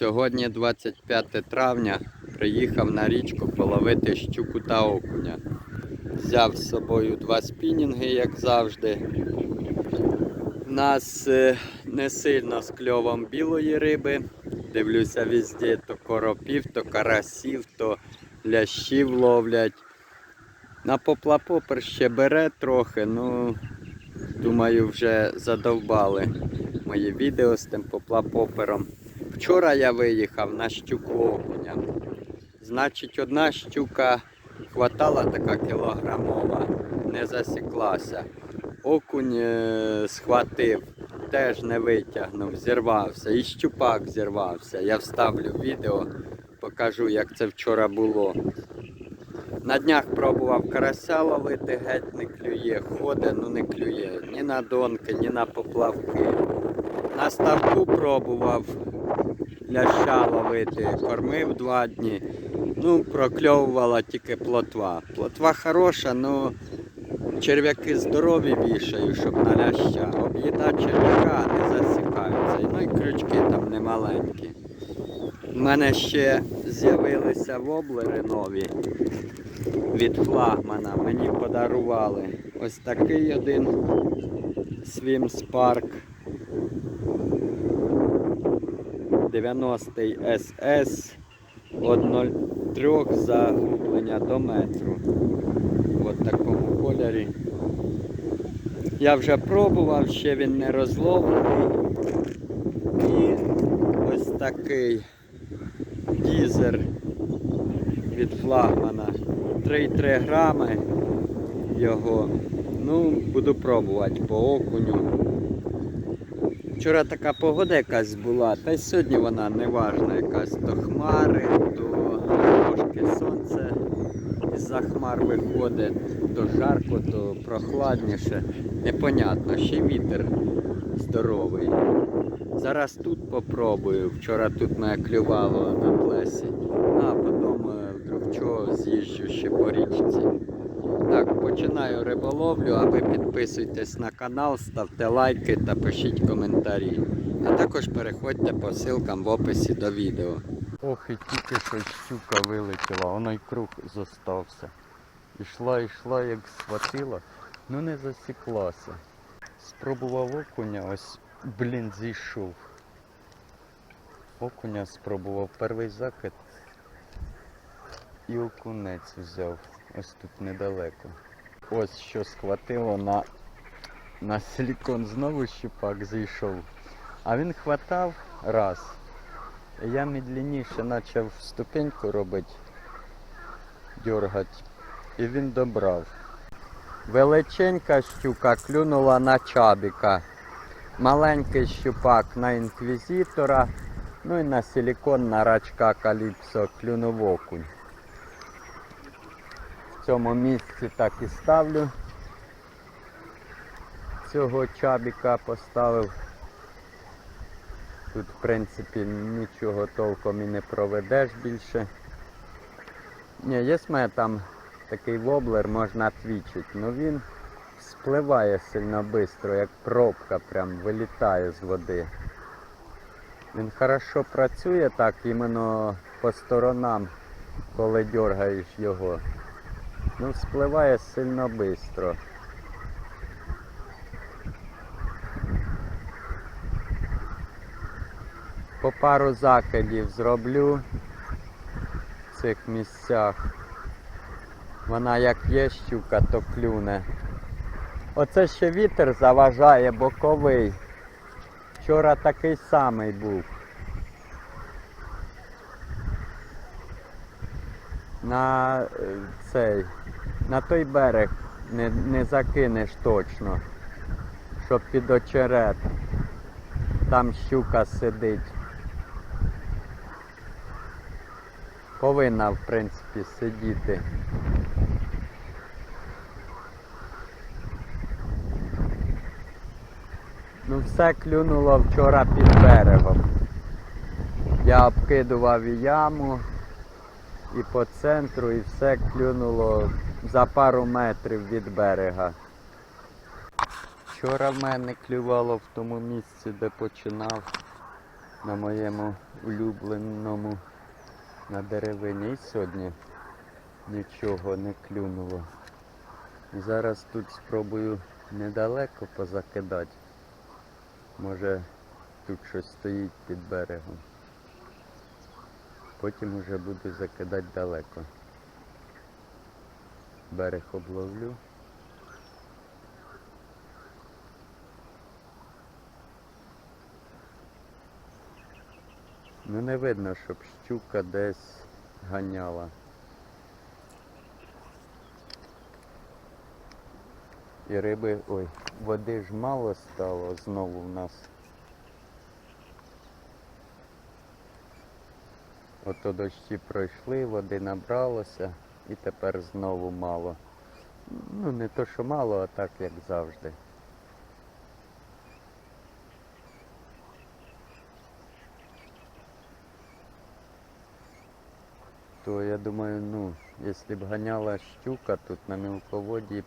Сьогодні 25 травня. Приїхав на річку половити щуку та окуня. Взяв з собою два спінінги, як завжди. Нас е, не сильно з кльовом білої риби. Дивлюся везде то коропів, то карасів, то лящів ловлять. На поплапопер ще бере трохи, ну думаю, вже задовбали мої відео з тим поплапопером. Вчора я виїхав на щуку окуня. Значить, одна щука хватала така кілограмова, не засіклася. Окунь е, схватив, теж не витягнув, зірвався. І щупак зірвався. Я вставлю відео, покажу, як це вчора було. На днях пробував карася ловити, геть не клює, ходить, ну не клює. Ні на донки, ні на поплавки. На ставку пробував ляща ловити, кормив два дні. Ну, прокльовувала тільки плотва. Плотва хороша, ну черв'яки здорові вішаю, щоб на ляща. Об'їда черв'яка не засікаються. Ну і крючки там не маленькі. У мене ще з'явилися воблери нові від флагмана. Мені подарували. Ось такий один Swim Spark 90-й SS від 0,3 заглублення до метру. В такому кольорі. Я вже пробував, ще він не розловлений. І ось такий дізер від флагмана. 3,3 грами його. Ну, буду пробувати по окуню. Вчора така погода якась була, та й сьогодні вона неважна якась. То хмари, то трошки сонце із-за хмар виходить, то жарко, то прохладніше. Непонятно, ще вітер здоровий. Зараз тут попробую. Вчора тут мене клювало на плесі. А потім е, вдруг чого з'їжджу ще по річці. Починаю риболовлю, а ви підписуйтесь на канал, ставте лайки та пишіть коментарі. А також переходьте по ссылкам в описі до відео. Ох, і тільки що щука вилетіла, вона й круг зостався. Ішла, йшла, як схватила, ну не засіклася. Спробував окуня, ось, блін, зійшов. Окуня спробував перший закид і окунець взяв. Ось тут недалеко. Ось що схватило на, на силікон знову щупак зійшов. А він хватав раз. Я медленніше почав ступеньку робити, дергати. І він добрав. Величенька щука клюнула на чабіка. Маленький щупак на інквізитора. Ну і на силікон на рачка каліпсо клюнув окунь. В цьому місці так і ставлю. Цього чабіка поставив. Тут, в принципі, нічого толком і не проведеш більше. Ні, є в мене там такий воблер, можна твічити, але він спливає сильно швидко, як пробка прям вилітає з води. Він хорошо працює так іменно по сторонам, коли дергаєш його. Ну, спливає сильно швидко. По пару закидів зроблю в цих місцях. Вона як є щука, то клюне. Оце ще вітер заважає боковий. Вчора такий самий був. На цей, на той берег не, не закинеш точно, щоб під очерет. Там щука сидить. Повинна, в принципі, сидіти. Ну все клюнуло вчора під берегом. Я обкидував і яму, і по центру, і все клюнуло за пару метрів від берега. Вчора в мене клювало в тому місці, де починав. на моєму улюбленому на деревині. І сьогодні нічого не клюнуло. Зараз тут спробую недалеко позакидати. Може тут щось стоїть під берегом. Потім уже буду закидати далеко. Берег обловлю. Ну не видно, щоб щука десь ганяла. І риби, ой, води ж мало стало знову в нас. Ото дощі пройшли, води набралося і тепер знову мало. Ну не то, що мало, а так як завжди. То я думаю, ну, якщо б ганяла щука тут на мілководді,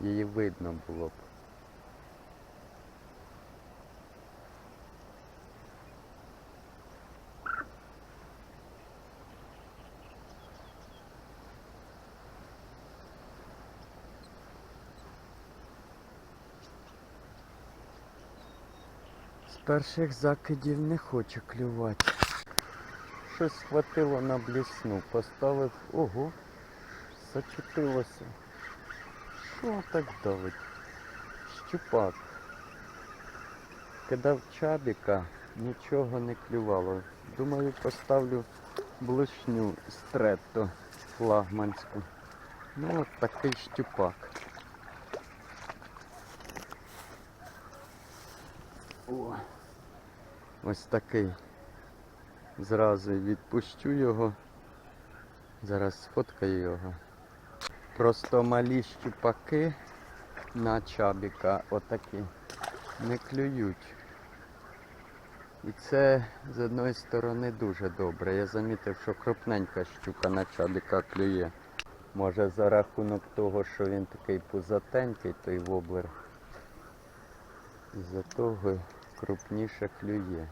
її видно було б. Перших закидів не хоче клювати. Щось схватило на блісну, поставив, ого, зачепилося. Що так давить? Щупак. Кидав чабіка, нічого не клювало. Думаю, поставлю блишню стретто флагманську. Ну от такий щупак. О, ось такий. Зразу відпущу його. Зараз сфоткаю його. Просто малі щупаки на чабіка отакі не клюють. І це з одної сторони дуже добре. Я замітив, що крупненька щука на чабіка клює. Може за рахунок того, що він такий пузатенький, той воблер. Із-за того крупніше клює.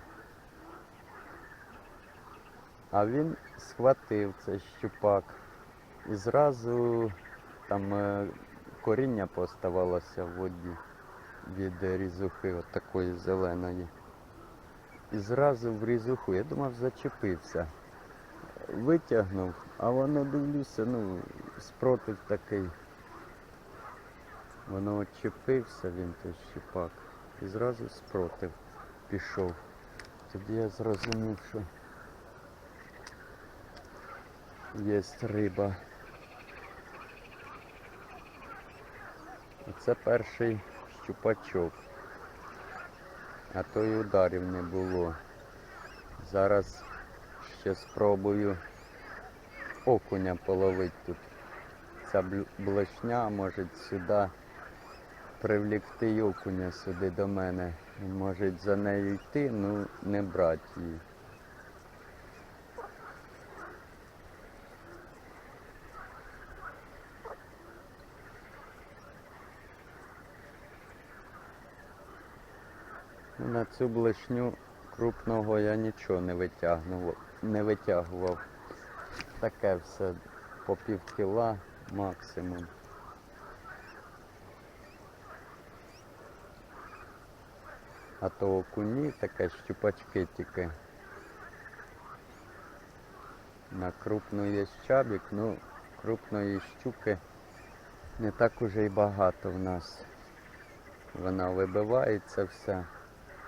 А він схватив цей щупак і зразу там е, коріння поставалося в воді від різухи от такої зеленої. І зразу в різуху, я думав, зачепився. Витягнув, а воно дивлюся, ну, спротив такий. Воно очепився він той щупак. І зразу спротив пішов. Тоді я зрозумів, що є риба. Це перший щупачок. А то й ударів не було. Зараз ще спробую окуня половити тут. Ця блешня може сюди привлікти окуня сюди до мене. Він може за нею йти, ну не брати її. Ну, На цю блешню крупного я нічого не витягнув, не витягував. Таке все по пів максимум. А то окуні таке щупачки тільки. На крупну є щабік, ну крупної щуки не так уже й багато в нас. Вона вибивається вся,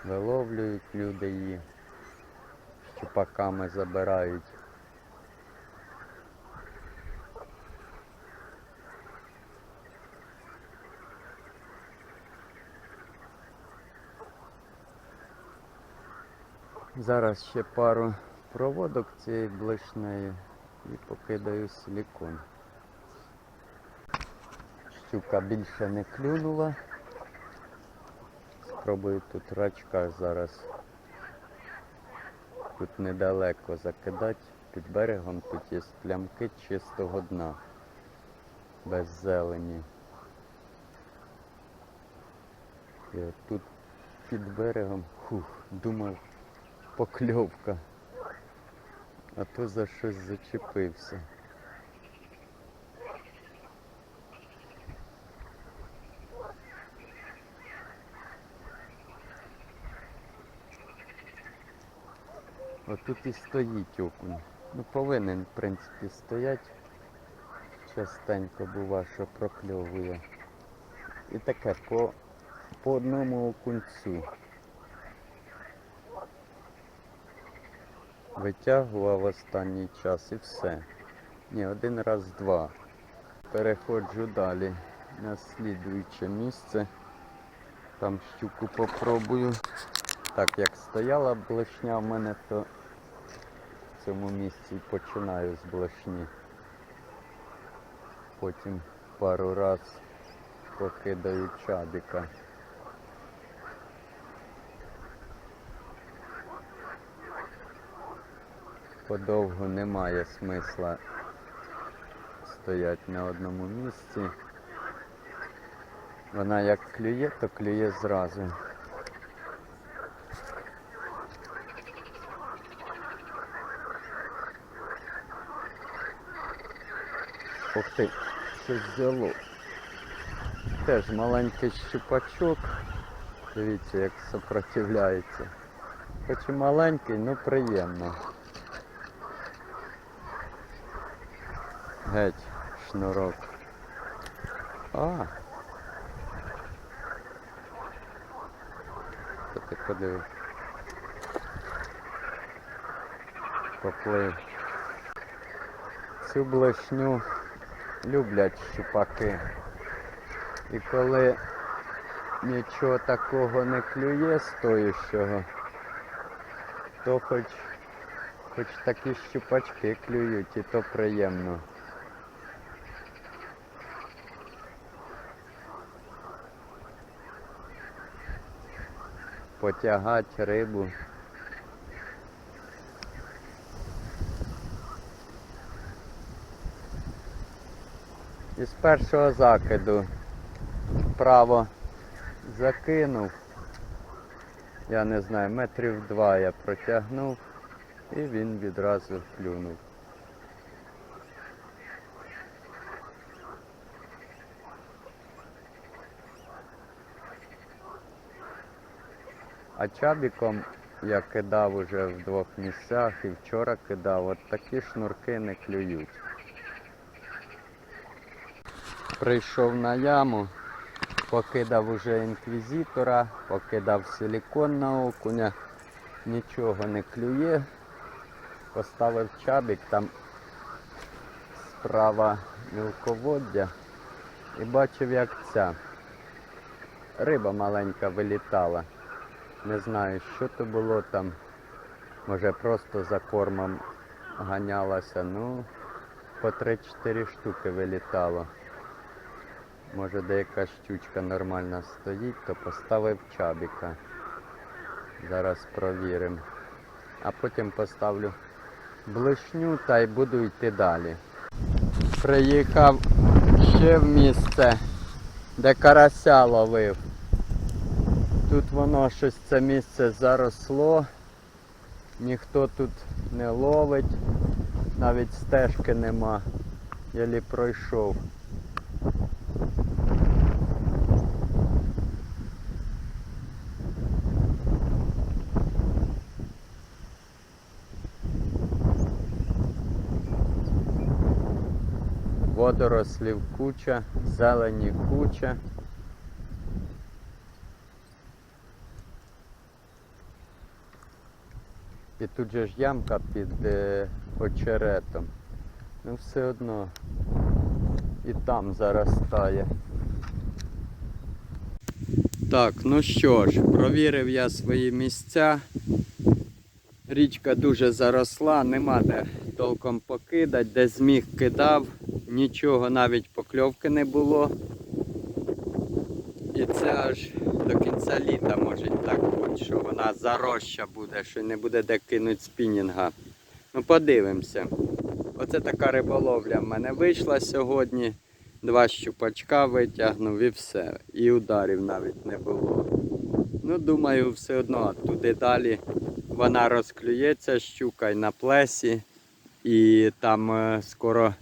виловлюють люди її, щупаками забирають. Зараз ще пару проводок цієї блишної і покидаю силікон. Щука більше не клюнула. Спробую тут рачка зараз. Тут недалеко закидати. Під берегом тут є плямки чистого дна. Без зелені. І тут під берегом, хух, думав, покльовка. А то за щось зачепився. Отут і стоїть окунь. Ну повинен, в принципі, стоять. Частенько бува, що прокльовує. І таке по, по одному окунцю. Витягував останній час і все. Ні, один раз два. Переходжу далі на слідуюче місце. Там щуку попробую. Так, як стояла блешня в мене, то в цьому місці починаю з блешні. Потім пару раз покидаю чабіка. Подовго немає смисла стоять на одному місці. Вона як клює, то клює зразу. Ух ти, щось взяло. Теж маленький щупачок. Дивіться, як сопротивляється. Хоч і маленький, ну приємно. Геть, шнурок. А. Що ти подивив? Поплив. Цю блешню люблять щупаки. І коли нічого такого не клює стоящого, то хоч, хоч такі щупачки клюють і то приємно. Потягати рибу. І з першого закиду вправо закинув. Я не знаю, метрів два я протягнув і він відразу клюнув. А чабіком я кидав уже в двох місцях і вчора кидав, от такі шнурки не клюють. Прийшов на яму, покидав уже інквізитора, покидав силікон на окуня, нічого не клює. Поставив чабік, там справа мілководдя і бачив, як ця риба маленька вилітала. Не знаю, що то було там. Може просто за кормом ганялася. Ну, по 3-4 штуки вилітало. Може деяка щучка нормальна стоїть, то поставив чабіка. Зараз провіримо. А потім поставлю блишню та й буду йти далі. Приїхав ще в місце, де карася ловив. Тут воно щось це місце заросло, ніхто тут не ловить, навіть стежки нема, єлі пройшов. Водорослів куча, зелені куча. І тут же ж ямка під е, очеретом. Ну все одно і там заростає. Так, ну що ж, провірив я свої місця. Річка дуже заросла, нема де толком покидати, де зміг кидав, нічого навіть покльовки не було. І це аж до кінця літа може так бути, що вона зароща буде, що не буде де кинути спінінга. Ну подивимося. Оце така риболовля в мене вийшла сьогодні. Два щупачка витягнув і все. І ударів навіть не було. Ну, думаю, все одно туди далі вона розклюється, щука й на плесі, і там е, скоро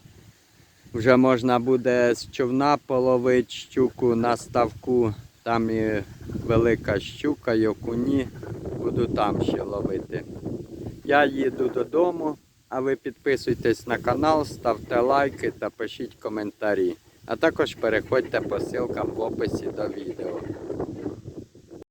вже можна буде з човна половити щуку на ставку. Там і велика щука, і окуні. Буду там ще ловити. Я їду додому, а ви підписуйтесь на канал, ставте лайки та пишіть коментарі. А також переходьте по ссылкам в описі до відео.